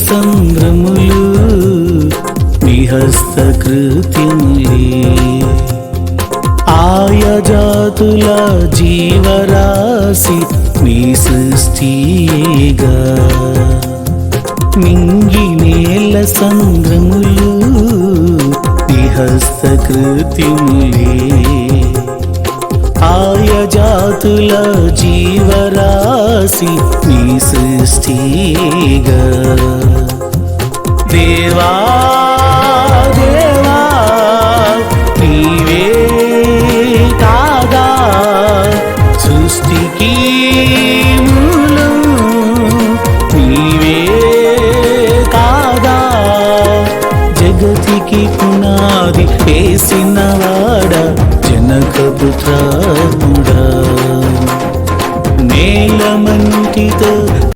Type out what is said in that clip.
సంభ్రములు నిహస్త కృత్యములే ఆయా జాతుల జీవరాశి మీ సృష్టిగా మింగి నేల సంద్రములు నిహస్త కృత్యములే ఆయ జాతుల జీవరాశి నీ సృష్టిగా జగతికి పునాది వేసినవాడ జనకపుత్రుడా నేల మంటితో